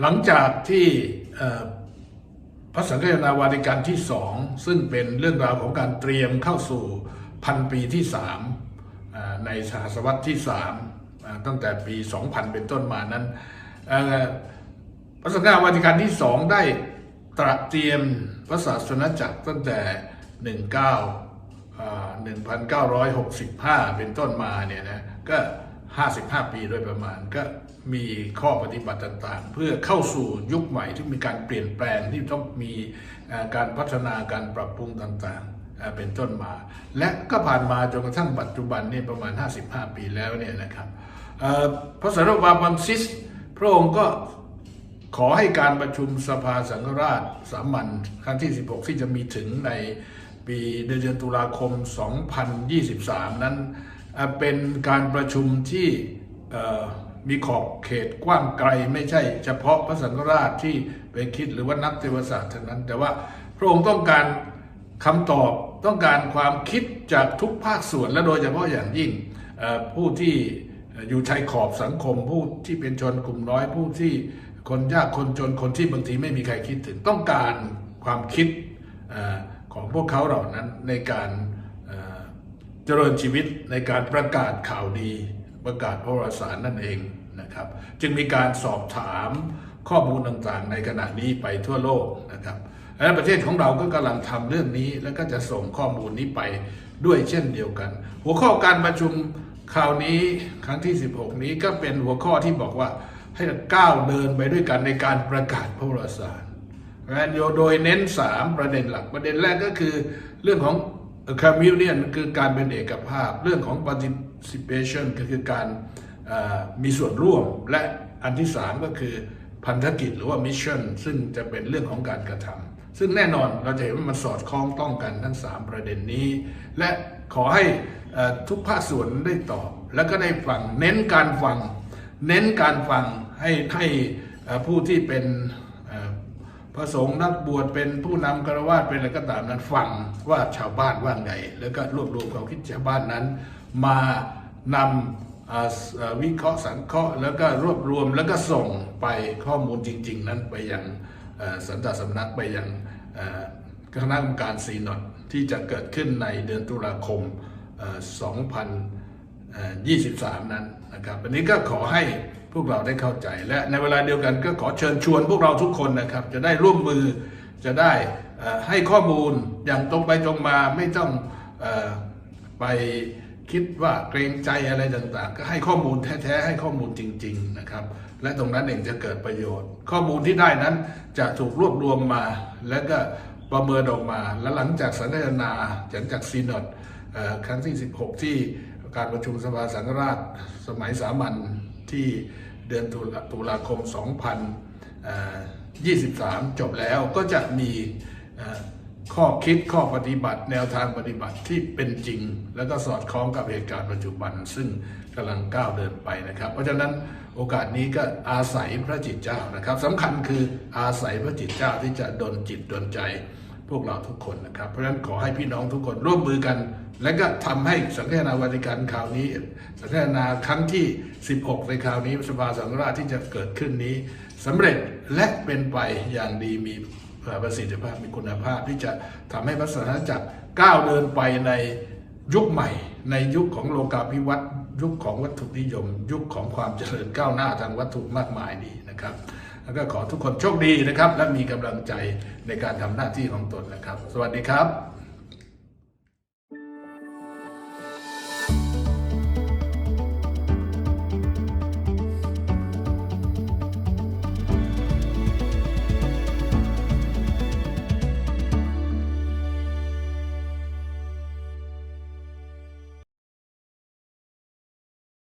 หลังจากที่พระสังฆนาวาติการที่สองซึ่งเป็นเรื่องราวของการเตรียมเข้าสู่พันปีที่สามในสหศตวรรษที่สามตั้งแต่ปี 2000 เป็นต้นมานั้นพระสังฆนาวาติการที่สองได้ตระเตรียมพระศาสนจักรตั้งแต่ 19 1965 เป็นต้นมาเนี่ยนะก็ 55 ปีโดยประมาณก็มีข้อปฏิบัติต่างๆ เพื่อเข้าสู่ยุคใหม่ที่มีการเปลี่ยนแปลงที่ต้องมีการพัฒนาการปรับปรุงต่างๆ เป็นต้นมา และก็ผ่านมาจนกระทั่งปัจจุบันนี่ประมาณ 55 ปีแล้วเนี่ยนะครับพระสารวาบัมซิส พระองค์ก็ขอให้การประชุมสภาสังฆราชสามัญครั้งที่ 16 ที่จะมีถึงในปีเดือนตุลาคม 2023 นั้น เป็นการประชุมที่มีขอบเขตกว้างไกลไม่ใช่เฉพาะพระสังฆราชที่ไปคิดหรือว่านักเทวศาสตร์เท่านั้น แต่ว่าพระองค์ต้องการคำตอบต้องการความคิดจากทุกภาคส่วนและโดยเฉพาะอย่างยิ่งผู้ที่อยู่ชายขอบสังคม ผู้ที่เป็นชนกลุ่มน้อยผู้ที่คนยากคนจนคนที่บางทีไม่มีใครคิดถึงต้องการความคิดอของพวกเขาเหล่านั้นในการ เจริญชีวิตในการประกาศข่าวดีประกาศพระวาสารนั่นเองนะครับ จึงมีการสอบถามข้อมูลต่างๆ ในขณะนี้ไปทั่วโลกนะครับและประเทศของเราก็กำลังทำเรื่องนี้ แล้วก็จะส่งข้อมูลนี้ไปด้วยเช่นเดียวกัน หัวข้อการประชุมคราวนี้ครั้งที่ 16 นี้ก็เป็นหัวข้อที่บอกว่าให้ก้าวเดินไปด้วยกันในการประกาศพระวาสารนะโดยเน้น 3 ประเด็นหลักประเด็นแรกก็คือเรื่องของ communion คือการเป็นเอกภาพ เรื่องของ participation ก็คือการมีส่วนร่วม และอันที่3ก็คือพันธกิจหรือว่า mission ซึ่งจะเป็นเรื่องของการกระทำซึ่งแน่นอนเราจะเห็นว่ามันสอดคล้องต้องกันทั้ง 3 ประเด็นนี้ และขอให้ทุกภาคส่วนได้ตอบ แล้วก็ได้ฟังเน้นการฟัง เน้นการฟังให้ให้ผู้ที่เป็น พระสงฆ์นักบวชเป็นผู้นำคารวะเป็นอะไรก็ตามนั้นฟังว่าชาวบ้านว่าไง แล้วก็รวบรวมความคิดชาวบ้านนั้น มานำวิเคราะห์สังเคราะห์ แล้วก็รวบรวมแล้วก็ส่งไปข้อมูลจริง ๆ นั้นไปยังสันตสำนักไปยังคณะกรรมการซีนอดที่จะเกิดขึ้นในเดือนตุลาคม 2000 23 นั้นนะครับวันนี้ก็ขอให้พวกเราได้เข้าใจ และในเวลาเดียวกันก็ขอเชิญชวนพวกเราทุกคนนะครับ จะได้ร่วมมือจะได้ให้ข้อมูลอย่างตรงไปตรงมาไม่ต้องอไปคิดว่าเกรงใจอะไรต่างๆ ก็ให้ข้อมูลแท้ๆให้ข้อมูลจริง ๆนะครับ และตรงนั้นเองจะเกิดประโยชน์ ข้อมูลที่ได้นั้นจะถูกรวบรวมมา แล้วก็ประเมินออกมา และหลังจากสันทนาหลังจากซีนอดครั้งที่ 16 ที่ การประชุมสภาสังฆราชสมัยสามัญที่เดือนตุลาคม 2023 จบแล้วก็จะมีข้อคิดข้อปฏิบัติ แนวทางปฏิบัติที่เป็นจริง แล้วก็สอดคล้องกับเหตุการณ์ปัจจุบัน ซึ่งกำลังก้าวเดินไปนะครับ เพราะฉะนั้นโอกาสนี้ก็อาศัยพระจิตเจ้านะครับสำคัญคืออาศัยพระจิตเจ้าที่จะดลจิตดลใจ พวกเราทุกคนนะครับ เพราะฉะนั้นขอให้พี่น้องทุกคนร่วมมือกัน และก็ทำให้สังฆนาวาติการคราวนี้ สังฆนาครั้งที่ 16 ในคราวนี้สภาสังฆราชที่จะเกิดขึ้นนี้สำเร็จและเป็นไปอย่างดีมีประสิทธิภาพมีคุณภาพที่จะทำให้พระศาสนาจักรก้าวเดินไปในยุคใหม่ ในยุคของโลกาภิวัตน์ยุคของวัตถุนิยม ยุคของความเจริญก้าวหน้าทางวัตถุมากมายนี้นะครับ แล้วก็ขอทุกคนโชคดีนะครับ และมีกำลังใจในการทำหน้าที่ของตนนะครับ สวัสดีครับ